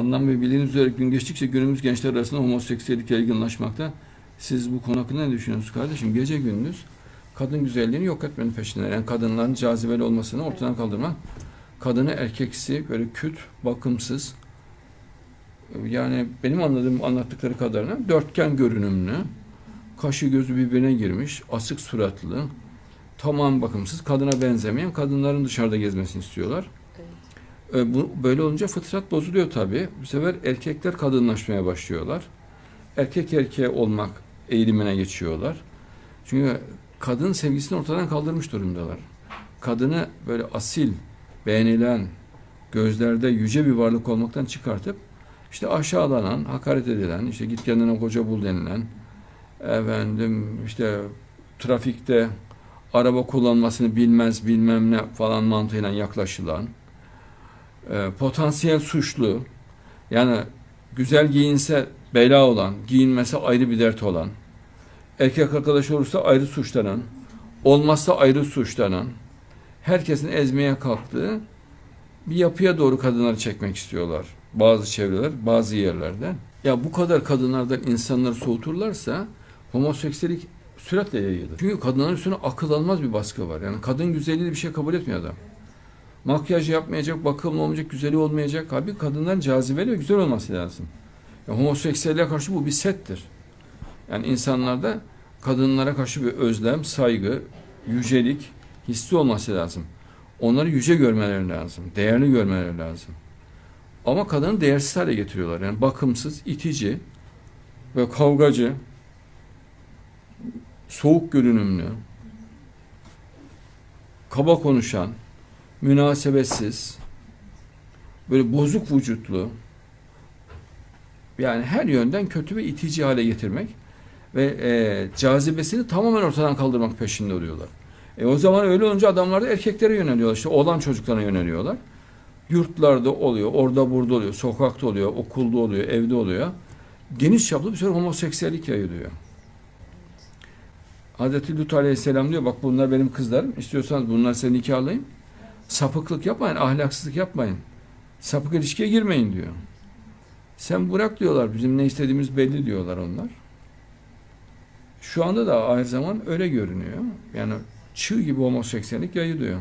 anlam ve bildiğiniz üzere gün geçtikçe günümüz gençler arasında homoseksüellik yaygınlaşmakta. Siz bu konu hakkında ne düşünüyorsunuz kardeşim? Gece gündüz kadın güzelliğini yok etmenin peşinde. Yani kadınların cazibeli olmasını ortadan kaldırmak. Kadını erkeksi, böyle küt, bakımsız. Yani benim anladığım anlattıkları kadarıyla dörtgen görünümlü, kaşı gözü birbirine girmiş, asık suratlı, tamam bakımsız, kadına benzemeyen kadınların dışarıda gezmesini istiyorlar. E, bu, böyle olunca fıtrat bozuluyor tabii. Bu sefer erkekler kadınlaşmaya başlıyorlar. Erkek erkeğe olmak eğilimine geçiyorlar. Çünkü kadın sevgisini ortadan kaldırmış durumdalar. Kadını böyle asil, beğenilen, gözlerde yüce bir varlık olmaktan çıkartıp işte aşağılanan, hakaret edilen, işte git kendine koca bul denilen, efendim işte trafikte araba kullanmasını bilmez bilmem ne falan mantığıyla yaklaşılan, e, potansiyel suçlu, yani güzel giyinse bela olan, giyinmese ayrı bir dert olan, erkek arkadaş olursa ayrı suçlanan, olmazsa ayrı suçlanan, herkesin ezmeye kalktığı bir yapıya doğru kadınları çekmek istiyorlar. Bazı çevreler, bazı yerlerden. Ya bu kadar kadınlardan insanları soğuturlarsa homoseksüellik süratle yayılır. Çünkü kadınların üstüne akıl almaz bir baskı var. Yani kadın güzelliği bir şey kabul etmiyor adam. Makyaj yapmayacak, bakımlı olmayacak, güzeli olmayacak. Abi kadınların cazibeli ve güzel olması lazım. Ya homoseksüelliğe karşı bu bir settir. Yani insanlarda kadınlara karşı bir özlem, saygı, yücelik hissi olması lazım. Onları yüce görmeleri lazım. Değerli görmeleri lazım. Ama kadını değersiz hale getiriyorlar. Yani bakımsız, itici ve kavgacı, soğuk görünümlü, kaba konuşan, münasebetsiz, böyle bozuk vücutlu, yani her yönden kötü ve itici hale getirmek ve e, cazibesini tamamen ortadan kaldırmak peşinde oluyorlar. E o zaman öyle olunca adamlar da erkeklere yöneliyorlar. İşte oğlan çocuklarına yöneliyorlar. Yurtlarda oluyor, orada burada oluyor, sokakta oluyor, okulda oluyor, evde oluyor. Geniş çaplı bir sürü homoseksüellik yayılıyor. Hazreti Lut Aleyhisselam diyor bak bunlar benim kızlarım. İstiyorsanız bunlar size nikahlayayım. Sapıklık yapmayın, ahlaksızlık yapmayın. Sapık ilişkiye girmeyin diyor. Sen bırak diyorlar. Bizim ne istediğimiz belli diyorlar onlar. Şu anda da aynı zaman öyle görünüyor. Yani çığ gibi homoseksüellik yayılıyor.